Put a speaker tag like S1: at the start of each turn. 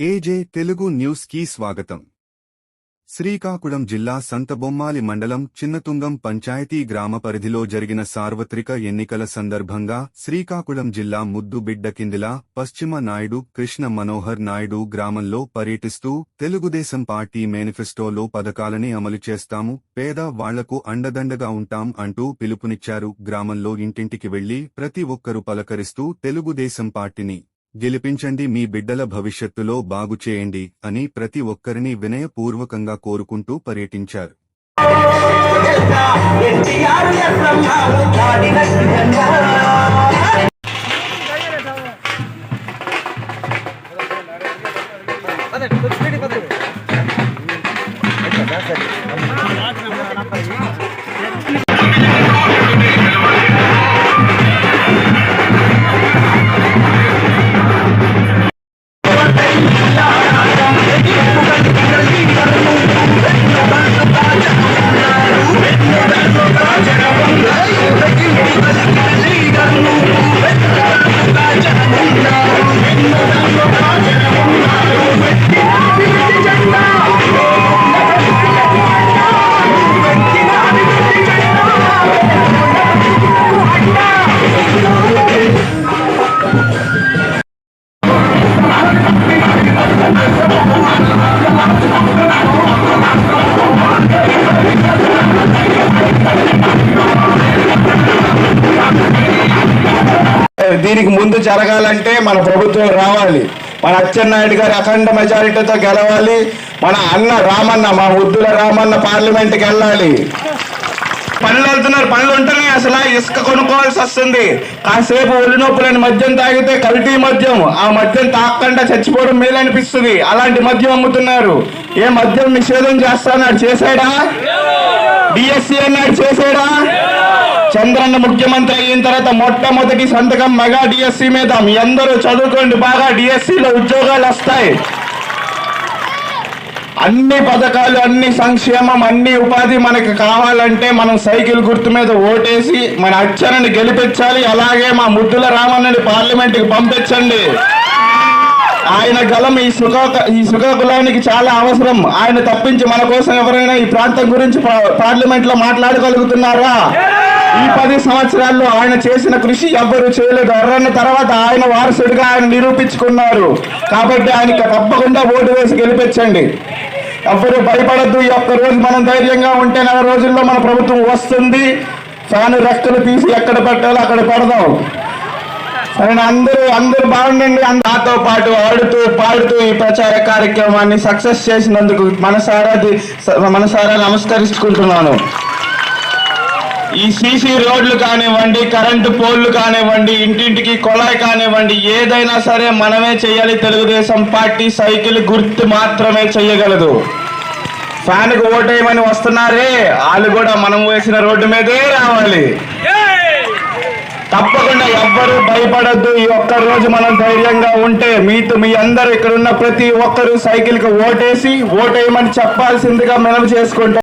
S1: ఏజే తెలుగు న్యూస్కి స్వాగతం. శ్రీకాకుళం జిల్లా సంతబొమ్మాలి మండలం చిన్నతుంగం పంచాయతీ గ్రామ పరిధిలో జరిగిన సార్వత్రిక ఎన్నికల సందర్భంగా శ్రీకాకుళం జిల్లా ముద్దుబిడ్డ కిందిల పశ్చిమ నాయుడు కృష్ణ మనోహర్ నాయుడు గ్రామంలో పర్యటిస్తూ తెలుగుదేశం పార్టీ మేనిఫెస్టోలో పథకాలని అమలు చేస్తాము పేద వాళ్ళకు అండదండగా ఉంటాం అంటూ పిలుపునిచ్చారు. గ్రామంలో ఇంటింటికి వెళ్ళి ప్రతి ఒక్కరూ పలకరిస్తూ తెలుగుదేశం పార్టీని గెలిపించండి మీ బిడ్డల భవిష్యత్తులో బాగు చేయండి అని ప్రతి ఒక్కరిని వినయపూర్వకంగా కోరుకుంటూ పర్యటించారు.
S2: ఎన్టీఆర్
S3: దీనికి ముందు జరగాలంటే మన ప్రభుత్వం రావాలి. మన అచ్చెన్నాయుడు గారి అఖండ మెజారిటీతో గెలవాలి. మన అన్న రామన్న మా ముద్దుల రామన్న పార్లమెంట్కి వెళ్ళాలి. పనులు వెళ్తున్నారు. పనులు ఉంటేనే అసలు ఇసుక కొనుక్కోవాల్సి వస్తుంది. కాసేపు ఒళ్ళు నొప్పులని మద్యం తాగితే కల్తీ మద్యం. ఆ మద్యం తాగకుండా చచ్చిపోవడం మేలనిపిస్తుంది. అలాంటి మద్యం అమ్ముతున్నారు. ఏ మద్యం నిషేధం చేస్తానాడు? చేశాడా? డిఎస్సి అన్నాడు? చేశాడా? చంద్రన్న ముఖ్యమంత్రి అయిన తర్వాత మొట్టమొదటి సంతకం మెగా డిఎస్సి మీద. మీ అందరూ చదువుకోండి బాగా డిఎస్సిలో ఉద్యోగాలు వస్తాయి. అన్ని పథకాలు అన్ని సంక్షేమం అన్ని ఉపాధి మనకి కావాలంటే మనం సైకిల్ గుర్తు మీద ఓటేసి మన అచ్చనని గెలిపించాలి. అలాగే మా ముద్దుల రామన్నని పార్లమెంట్కి పంపించండి. ఆయన గలం ఈ సుఖ ఈ సుఖకులానికి చాలా అవసరం. ఆయన తప్పించి మన కోసం ఎవరైనా ఈ ప్రాంతం గురించి పార్లమెంట్లో మాట్లాడగలుగుతున్నారా? ఈ పది సంవత్సరాల్లో ఆయన చేసిన కృషి ఎవ్వరు చేయలేదు. ఎర్రన్న తర్వాత ఆయన వారసుడిగా ఆయన నిరూపించుకున్నారు. కాబట్టి ఆయనకి తప్పకుండా ఓటు వేసి గెలిపించండి. ఎవ్వరు భయపడద్దు. ఈ ఒక్క రోజు మనం ధైర్యంగా ఉంటే నెల రోజుల్లో మన ప్రభుత్వం వస్తుంది. ఫ్యాన్ రెక్కలు తీసి ఎక్కడ పెట్టాలో అక్కడ పెడదాం. సరే అందరూ అందరూ బాగుండండి. నాతో పాటు ఆడుతూ పాడుతూ ఈ ప్రచార కార్యక్రమాన్ని సక్సెస్ చేసినందుకు మనసారా మనసారా నమస్కరించుకుంటున్నాను ఈ సీసీ రోడ్లు కానివ్వండి కరెంటు పోల్లు కానివ్వండి ఇంటింటికి కొలాయి కానివ్వండి ఏదైనా సరే మనమే చేయాలి. తెలుగుదేశం పార్టీ సైకిల్ గుర్తు మాత్రమే చేయగలదు. ఫ్యాన్కు ఓటేయమని వస్తున్నారే. వాళ్ళు కూడా మనం వేసిన రోడ్డు మీదే రావాలి. తప్పకుండా ఎవ్వరూ భయపడద్దు. ఈ ఒక్క రోజు మనం ధైర్యంగా ఉంటే మీతో మీ అందరు ఇక్కడ ఉన్న ప్రతి ఒక్కరూ సైకిల్కి ఓటేసి ఓటేయమని చెప్పాల్సిందిగా మనం చేసుకుంటాం.